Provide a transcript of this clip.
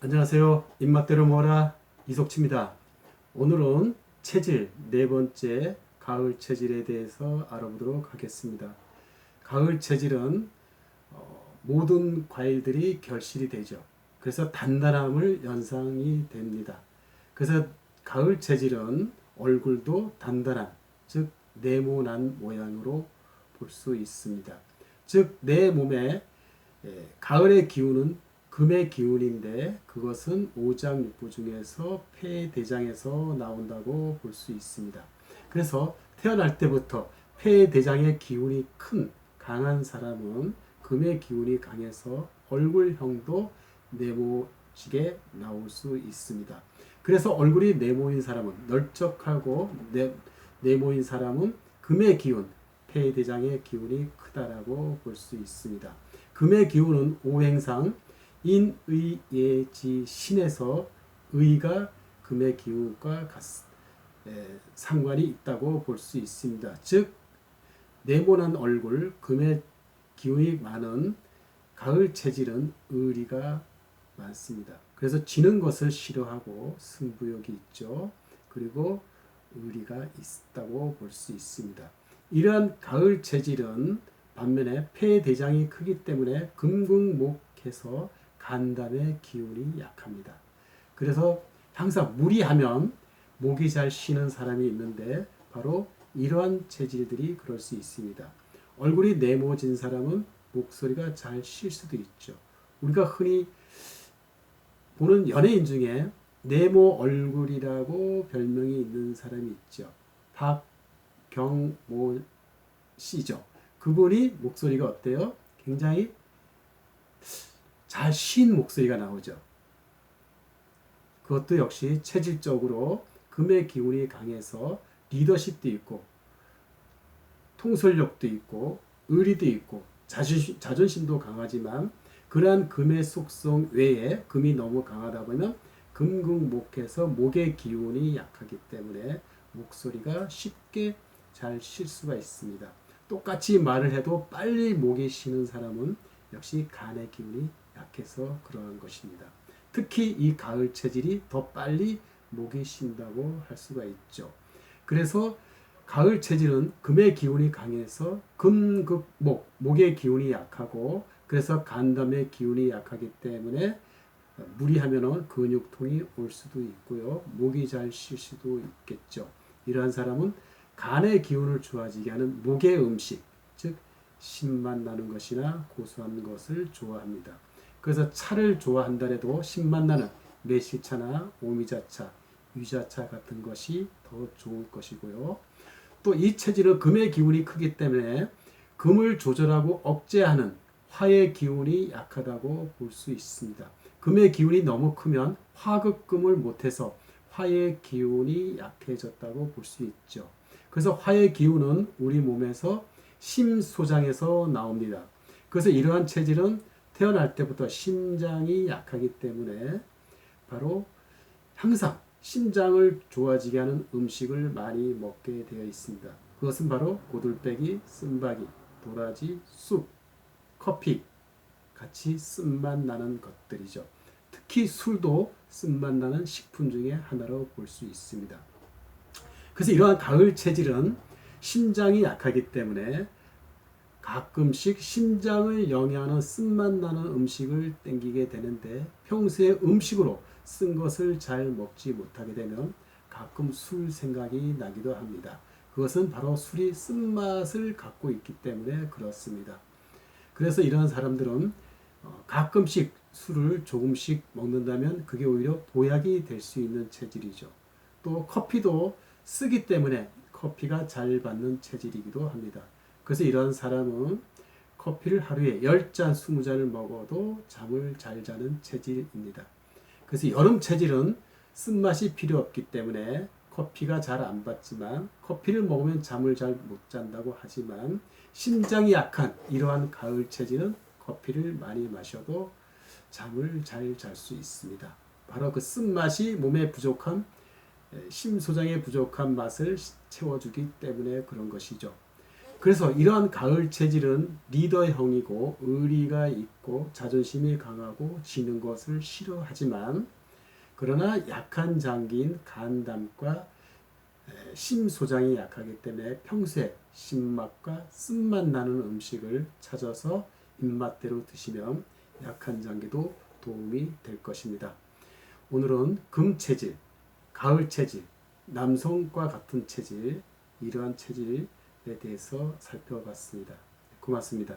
안녕하세요. 입맛대로 뭐라 이석치입니다. 오늘은 체질 네 번째 가을 체질에 대해서 알아보도록 하겠습니다. 가을 체질은 어, 모든 과일들이 결실이 되죠. 그래서 단단함을 연상이 됩니다. 그래서 가을 체질은 얼굴도 단단한 즉 네모난 모양으로 볼 수 있습니다. 즉 내 몸에 예, 가을의 기운은 금의 기운인데 그것은 오장육부 중에서 폐대장에서 나온다고 볼 수 있습니다. 그래서 태어날 때부터 폐대장의 기운이 큰 강한 사람은 금의 기운이 강해서 얼굴형도 네모지게 나올 수 있습니다. 그래서 얼굴이 네모인 사람은 널쩍하고 네, 네모인 사람은 금의 기운, 폐대장의 기운이 크다라고 볼 수 있습니다. 금의 기운은 오행상 인의예지 신에서 의가 금의 기운과 상관이 있다고 볼 수 있습니다. 즉 네모난 얼굴, 금의 기운이 많은 가을 체질은 의리가 많습니다. 그래서 지는 것을 싫어하고 승부욕이 있죠. 그리고 의리가 있다고 볼 수 있습니다. 이러한 가을 체질은 반면에 폐대장이 크기 때문에 금극목해서 간담의 기운이 약합니다. 그래서 항상 무리하면 목이 잘 쉬는 사람이 있는데 바로 이러한 체질들이 그럴 수 있습니다. 얼굴이 네모진 사람은 목소리가 잘 쉴 수도 있죠. 우리가 흔히 보는 연예인 중에 네모 얼굴이라고 별명이 있는 사람이 있죠. 박경모 씨죠. 그분이 목소리가 어때요? 굉장히 잘 쉰 목소리가 나오죠. 그것도 역시 체질적으로 금의 기운이 강해서 리더십도 있고 통솔력도 있고 의리도 있고 자존심, 자존심도 강하지만 그러한 금의 속성 외에 금이 너무 강하다 보면 금극목해서 목의 기운이 약하기 때문에 목소리가 쉽게 잘 쉴 수가 있습니다. 똑같이 말을 해도 빨리 목이 쉬는 사람은 역시 간의 기운이 약해서 그러한 것입니다. 특히 이 가을 체질이 더 빨리 목이 쉰다고 할 수가 있죠. 그래서 가을 체질은 금의 기운이 강해서 금극목, 목의 기운이 약하고 그래서 간담의 기운이 약하기 때문에 무리하면 근육통이 올 수도 있고요. 목이 잘 쉴 수도 있겠죠. 이러한 사람은 간의 기운을 좋아지게 하는 목의 음식, 즉 신맛 나는 것이나 고소한 것을 좋아합니다. 그래서 차를 좋아한다래도 신맛 나는 매실차나 오미자차, 유자차 같은 것이 더 좋을 것이고요. 또 이 체질은 금의 기운이 크기 때문에 금을 조절하고 억제하는 화의 기운이 약하다고 볼 수 있습니다. 금의 기운이 너무 크면 화극금을 못해서 화의 기운이 약해졌다고 볼 수 있죠. 그래서 화의 기운은 우리 몸에서 심소장에서 나옵니다. 그래서 이러한 체질은 태어날 때부터 심장이 약하기 때문에 바로 항상 심장을 좋아지게 하는 음식을 많이 먹게 되어 있습니다. 그것은 바로 고들빼기, 쓴바기, 도라지, 쑥, 커피 같이 쓴맛 나는 것들이죠. 특히 술도 쓴맛 나는 식품 중에 하나로 볼 수 있습니다. 그래서 이러한 가을 체질은 심장이 약하기 때문에 가끔씩 심장을 영위하는 쓴맛 나는 음식을 땡기게 되는데 평소에 음식으로 쓴 것을 잘 먹지 못하게 되면 가끔 술 생각이 나기도 합니다. 그것은 바로 술이 쓴맛을 갖고 있기 때문에 그렇습니다. 그래서 이런 사람들은 어, 가끔씩 술을 조금씩 먹는다면 그게 오히려 보약이 될 수 있는 체질이죠. 또 커피도 쓰기 때문에 커피가 잘 받는 체질이기도 합니다. 그래서 이런 사람은 커피를 하루에 10잔, 20잔을 먹어도 잠을 잘 자는 체질입니다. 그래서 여름 체질은 쓴맛이 필요 없기 때문에 커피가 잘 안 받지만 커피를 먹으면 잠을 잘 못 잔다고 하지만 심장이 약한 이러한 가을 체질은 커피를 많이 마셔도 잠을 잘 잘 수 있습니다. 바로 그 쓴맛이 몸에 부족한 심소장의 부족한 맛을 채워주기 때문에 그런 것이죠. 그래서 이러한 가을 체질은 리더형이고 의리가 있고 자존심이 강하고 지는 것을 싫어하지만 그러나 약한 장기인 간담과 에, 심소장이 약하기 때문에 평소에 신맛과 쓴맛 나는 음식을 찾아서 입맛대로 드시면 약한 장기도 도움이 될 것입니다. 오늘은 금 체질, 가을 체질, 남성과 같은 체질, 이러한 체질에 대해서 살펴봤습니다. 고맙습니다.